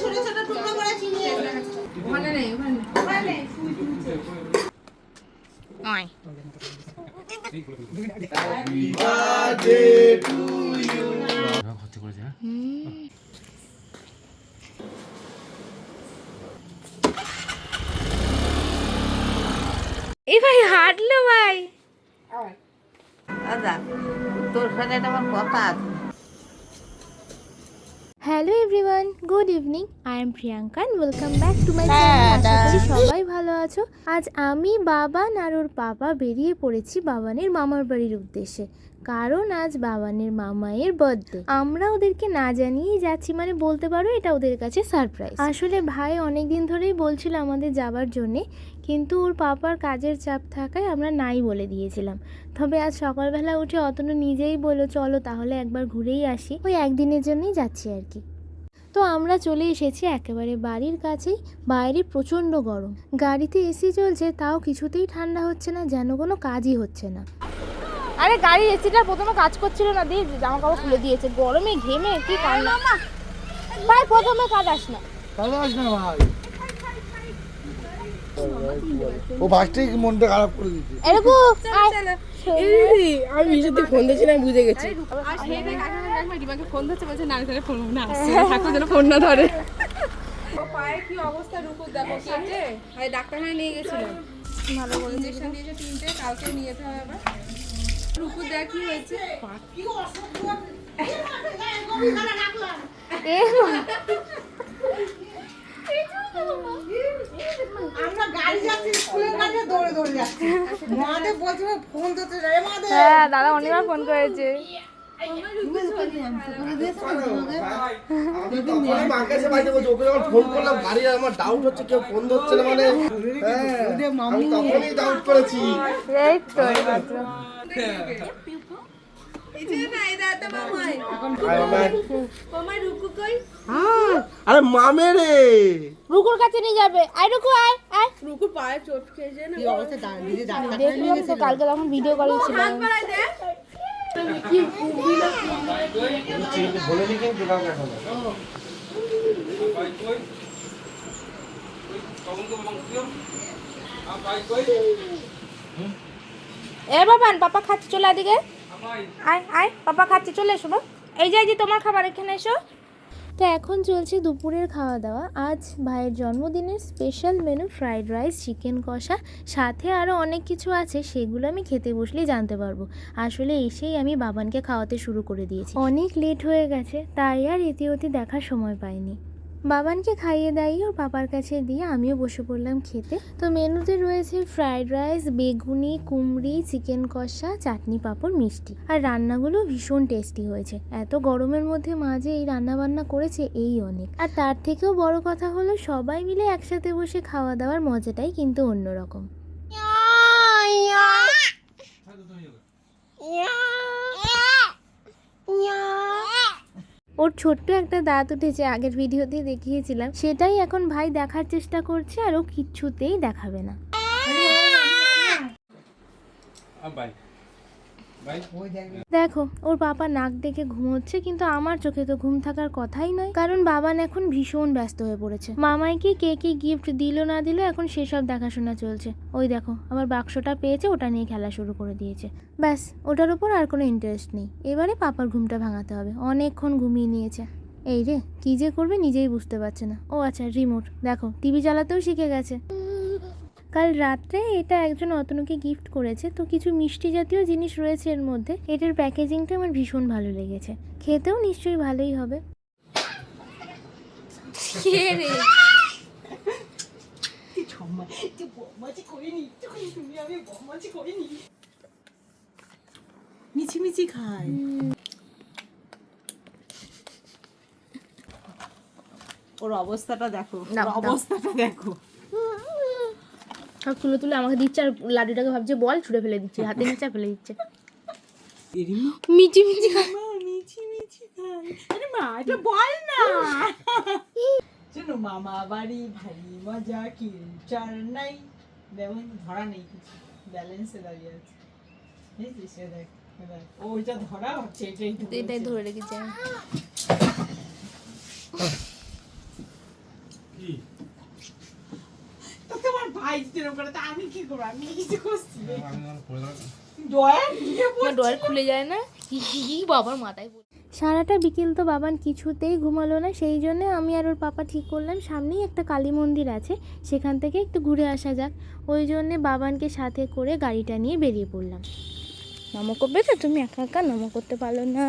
ছোট ছোট টুকরো করে এই ভাই হাঁটলো ভাই। দাদা তোর সাথে একটা আমার কথা আছে। Hello everyone good evening I am Priyanka and welcome back to my channel সবাই ভালো আছো। আজ আমি বাবান আর ওর পাপা বেরিয়ে পড়েছি বাবানের মামার বাড়ির উদ্দেশ্যে। কারণ আজ বাবানের মামায়ের বার্থডে আমরা ওদেরকে না জানিয়েই যাচ্ছি মানে বলতে পারো এটা ওদের কাছে সারপ্রাইজ আসলে ভাই অনেক দিন ধরেই বলছিল আমাদের যাবার জন্যে কিন্তু ওর পাপার কাজের চাপ থাকায় আমরা নাই বলে দিয়েছিলাম। তবে আজ সকালবেলা উঠে অতনু নিজেই বলল চলো তাহলে একবার ঘুরেই আসি। ওই একদিনের জন্যই যাচ্ছি আর কি। তো আমরা চলে এসেছি একেবারে বাড়ির কাছেই বাইরে প্রচণ্ড গরম। গাড়িতে এসি চলছে তাও কিছুতেই ঠান্ডা হচ্ছে না যেন কোনো কাজই হচ্ছে না। আরে গাড়ির এসিটা প্রথমে কাজ করছিল না দিয়ে জামা কাপড় খুলে দিয়েছে। গরমে ঘেমে কি কান্না। ভাই প্রথমে কাজ আস না। কাজে আস না ভাই। ও ফার্স্টেই মনটা খারাপ করে দিচ্ছে এরকম আমি বিশুদ্ধি ফোন দিচ্ছি না বুঝে গেছি। ফোন ধরছে বলছে না তাহলে ফোন না। ঠাকুর যেন ফোন না ধরে। ও পায়ের কি অবস্থা রুকু দেখো কেটে আর ডাক্তারখানে নিয়ে গেছিলাম ভালো বলে ইঞ্জেকশন দিয়েছে তিনটে কালকে নিয়ে যেতে হবে আবার। রুকু দেখ কি হয়েছে। আমরা হ্যাঁ দাদা অনেকবার ফোন করেছে ফোন করলাম গাড়ি আমার ডাউট হচ্ছে কেউ ফোন ধরছে না মানে হ্যাঁ তখনই ডাউট করেছি। এই তো। আরে মামে রে। রুকুর কাছে নিয়ে যাবে। আয় রুকু আয় আয়। রুকুর পায়ে চোট খেয়েছে না অবস্থা? দাঁড়িয়ে ডাক্তার দেখলাম তো কালকে তখন ভিডিও কল ছিল। বলেনি কিন্তু কাউকে এখনও। এ বাবান পাপা খাচ্ছে চলে এদিকে আয় আয় পাপা খাচ্ছে চলে এসো। এই যে যে তোমার খাবার এখানে এসো। তো এখন চলছে দুপুরের খাওয়া দাওয়া। আজ ভাইয়ের জন্মদিনের special menu fried rice chicken কষা সাথে আরও অনেক কিছু আছে সেগুলো আমি খেতে বসলেই জানতে পারব। আসলে এসেই আমি বাবানকে খাওয়াতে শুরু করে দিয়েছি। অনেক লেট হয়ে গেছে তাই আর ইতিমধ্যে দেখার সময় পাইনি। বাবানকে খাইয়ে দাইয়ে ওর পাপার কাছে দিয়ে আমিও বসে পড়লাম খেতে তো মেনুতে রয়েছে ফ্রাইড রাইস বেগুনি কুমড়ি চিকেন কষা চাটনি পাঁপড় মিষ্টি আর রান্নাগুলো ভীষণ টেস্টি হয়েছে এত গরমের মধ্যে মা যে এই রান্না বান্না করেছে এই অনেক আর তার থেকেও বড় কথা হলো সবাই মিলে একসাথে বসে খাওয়া দাওয়ার মজাটাই কিন্তু অন্যরকম ওর ছোট্ট একটা দাঁত উঠেছে, আগের ভিডিওতে দেখিয়েছিলাম। সেটাই এখন ভাই দেখার চেষ্টা করছে আর ও কিচ্ছুতেই দেখাবে না। দেখো, ওর বাবা নাক ডেকে ঘুমোচ্ছে, কিন্তু আমার চোখে তো ঘুম থাকার কথাই নয়। কারণ বাবান এখন ভীষণ ব্যস্ত হয়ে পড়েছে। মামাইকে কে কি গিফট দিল না দিল, এখন সেসব দেখাশোনা চলছে। ওই দেখো আবার বাক্সটা পেয়েছে, ওটা নিয়ে খেলা শুরু করে দিয়েছে। ব্যাস, ওটার উপর আর কোনো ইন্টারেস্ট নেই। এবারে পাপার ঘুমটা ভাঙাতে হবে। অনেকক্ষণ ঘুমিয়ে নিয়েছে। এই রে, কি যে করবে নিজেই বুঝতে পারছে না। ও আচ্ছা রিমোট। দেখো, টিভি চালাতেও শিখে গেছে। কাল রাত্রে এটা একজন অতনুকে গিফট করেছে। তো কিছু মিষ্টি জাতীয় জিনিস রয়েছে এর মধ্যে। এটার প্যাকেজিংটা আমার ভীষণ ভালো লেগেছে। খেতেও নিশ্চয়ই ভালোই হবে। মিছি মিছি খায় ওর অবস্থাটা দেখো। অবস্থাটা দেখো। সব তুলে তুলে আমাকে দিচ্ছে আর লাড্ডুটাকে ভাবছে বল ছুড়ে ফেলে দিচ্ছে হাতে নিচে ফেলে দিচ্ছে। মিচি মিচি খা- মা মিছি মিছি খায়। আরে মা এটা বল না। শোনো মামা বাড়ি ভারী মজা কি চার নাই। দেখুন ধরা নেই কিছু ব্যালেন্সে দাঁড়িয়ে আছে। বুঝেছিস? দেখ ওইটা ধরা হচ্ছে এটাই এটাই ধরে রেখেছে করে তা আমি কি করব? আমি কিছু করছি খুলে যায় না। বাবার মাথায় সারাটা বিকেল তো বাবান কিছুতেই ঘুমালো না সেই জন্য আমি আর ওর পাপা ঠিক করলাম। সামনেই একটা কালী মন্দির আছে সেখান থেকে একটু ঘুরে আসা যাক। ওই জন্যে বাবানকে সাথে করে গাড়িটা নিয়ে বেরিয়ে পড়লাম। নম করবে তো তুমি একা একা নম করতে পারল না।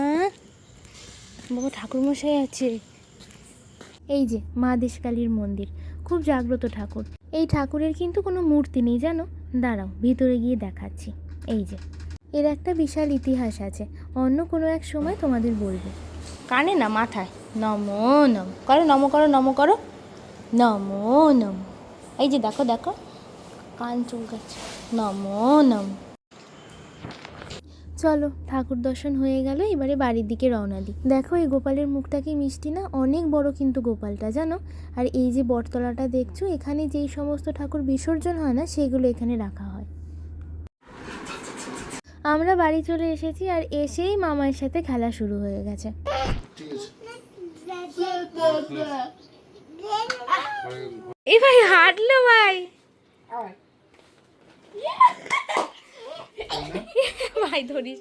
বাবা ঠাকুরমশাই আছে। এই যে মা দেশকালীর মন্দির খুব জাগ্রত ঠাকুর। এই ঠাকুরের কিন্তু কোনো মূর্তি নেই, জানো? দাঁড়াও, ভিতরে গিয়ে দেখাচ্ছি। এই যে, এর একটা বিশাল ইতিহাস আছে, অন্য কোনো এক সময় তোমাদের বলবে। কানে না, মাথায়। নম নম, করো নম করো নম করো। নম নম। এই যে দেখো দেখো, কান চুলকাচ্ছে। নম নম। চলো, ঠাকুর দর্শন হয়ে গেল, এবারে বাড়ির দিকে রওনা দিই। দেখো, এই গোপালের মুখটা কি মিষ্টি না? অনেক বড় কিন্তু গোপালটা, জানো? আর এই যে বটতলাটা দেখছ, এখানে যেই সমস্ত ঠাকুর বিসর্জন হয় না, সেগুলো এখানে রাখা হয়। আমরা বাড়ি চলে এসেছি, আর এসেই মামার সাথে খেলা শুরু হয়ে গেছে। আছে ভাই, হাঁটলো ভাই? ভাই ধরিস।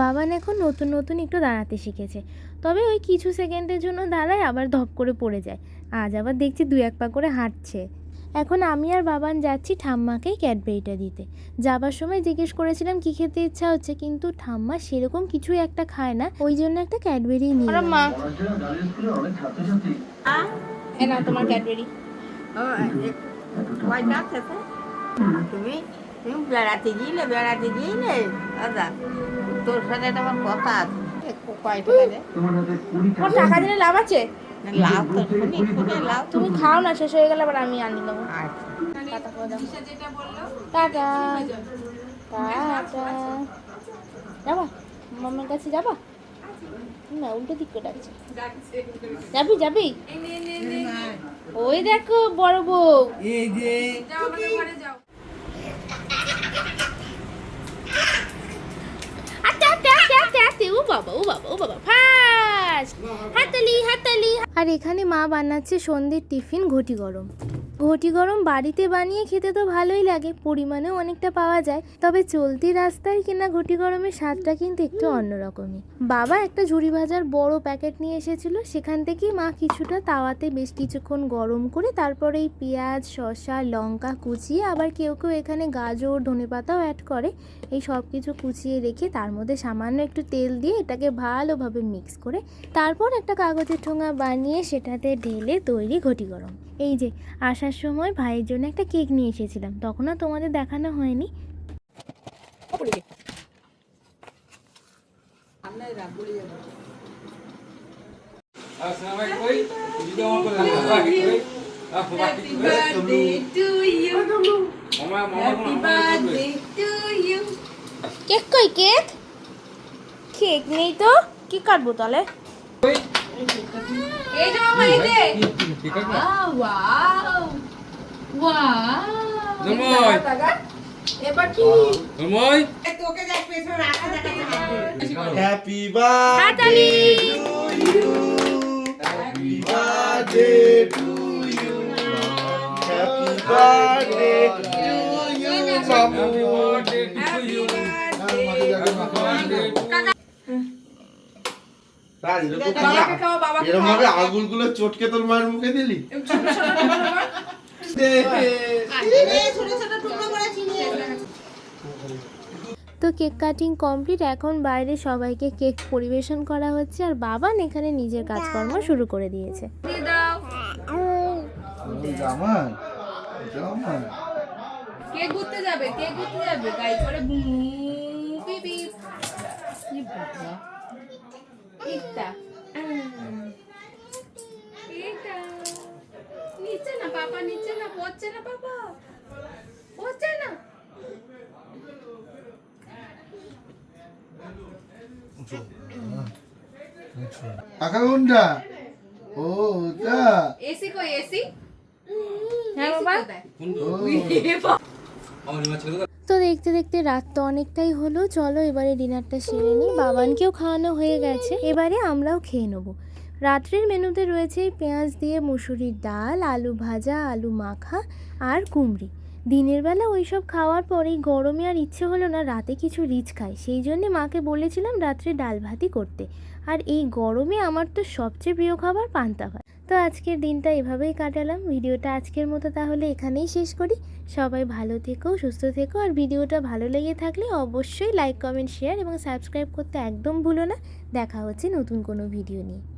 বাবান এখন নতুন নতুন একটু দাঁড়াতে শিখেছে। তবে ওই কিছু সেকেন্ডের জন্য দাঁড়ায় আবার ধপ করে পড়ে যায়। আজ আবার দেখছি দু এক পা করে হাঁটছে। এখন আমি আর বাবান যাচ্ছি ঠাম্মাকেই ক্যাডবেরিটা দিতে। যাবার সময় জিজ্ঞেস করেছিলাম কি খেতে ইচ্ছা হচ্ছে? কিন্তু ঠাম্মা সেরকম কিছুই একটা খায় না। ওই জন্য একটা ক্যাডবেরি নিয়ে মা। তোমার ক্যাডবেরি। কয়টা খেতে তুমি তুমি বেড়াতে গিয়েলে বেড়াতে গিয়েলে দাদা তোর সাথে একটা আমার কথা আছে। টাকা দিলে লাভ আছে? লাভ তো শুনি শুনে লাভ তুমি খাও না শেষ হয়ে গেলে আবার আমি আনি আচ্ছা। বলল টাটা টাটা যাবা? মামার কাছে যাবা? না উল্টো দিক করে ডাকছে যাবি যাবি? ওই দেখো বড় বউ। বাবা ও বাবা ও বাবা। হাতালি হাতালি আর এখানে মা বানাচ্ছে সন্ধ্যের টিফিন ঘটি গরম। ঘটি গরম বাড়িতে বানিয়ে খেতে তো ভালোই লাগে, পরিমাণেও অনেকটা পাওয়া যায়। তবে চলতি রাস্তায় কেনা ঘটি গরমের স্বাদটা কিন্তু একটু অন্যরকমই। বাবা একটা ঝুড়ি ভাজার বড় প্যাকেট নিয়ে এসেছিল, সেখান থেকেই মা কিছুটা তাওয়াতে বেশ কিছুক্ষণ গরম করে তারপরে এই পেঁয়াজ, শসা, লঙ্কা কুচিয়ে আবার কেউ কেউ এখানে গাজর, ধনেপাতাও অ্যাড করে। এই সব কিছু কুচিয়ে রেখে তার মধ্যে সামান্য একটু তেল দিয়ে এটাকে ভালোভাবে মিক্স করে তারপর একটা কাগজের ঠোঙা বানিয়ে সেটাতে ঢেলে তৈরি ঘটি গরম। এই যে আসার সময় ভাইয়ের জন্য একটা কেক নিয়ে এসেছিলাম। তখন আর তোমাদের দেখানো হয়নি। কেক কই কেক? কেক নেই তো। কি কাটবো তাহলে? এই যে মামা এই যে। Wow. Happy birthday to happy birthday to you happy birthday to you happy birthday to you এরকম বাবাকে খাওয়া বাবাকে এরকম ভাবে আঙুলগুলো চটকে তোর মায়ের মুখে দিলি? ছোট ছোট টুকরো করে চিনিয়ে তো কেক কাটিং কমপ্লিট এখন বাইরে সবাইকে কেক পরিবেশন করা হচ্ছে আর বাবান এখানে নিজের কাজকর্ম শুরু করে দিয়েছে। দিয়ে দাও। জামাই জামাই কে ঘুরতে যাবে কে ঘুরতে যাবে। গাই করে পিপি কি বাবা এটা এটা নিচে না পাপা নিচে না পড়ছে না পাপা পড়ছে না? আকাগুন্ডা ও ওটা এসি কই এসি হ্যাঁ বাবা। তো দেখতে দেখতে রাত তো অনেকটাই হলো চলো এবারে ডিনারটা সেরে নিই। বাবানকেও খাওয়ানো হয়ে গেছে এবারে আমরাও খেয়ে নেব। রাত্রের মেনুতে রয়েছে পেঁয়াজ দিয়ে মুসুরির ডাল, আলু ভাজা, আলু মাখা আর কুমড়ি। দিনের বেলা ওইসব খাওয়ার পরেই গরমে আর ইচ্ছে হলো না রাতে কিছু রিচ খাই। সেই জন্যে মাকে বলেছিলাম রাত্রে ডাল ভাতই করতে। আর এই গরমে আমার তো সবচেয়ে প্রিয় খাবার পান্তা ভাত। তো আজকের দিনটা এভাবেই কাটালাম। ভিডিওটা আজকের মতো তাহলে এখানেই শেষ করি। সবাই ভালো থেকো, সুস্থ থেকো। আর ভিডিওটা ভালো লেগে থাকলে অবশ্যই লাইক, কমেন্ট, শেয়ার এবং সাবস্ক্রাইব করতে একদম ভুলো না। দেখা হচ্ছে নতুন কোনো ভিডিও নিয়ে।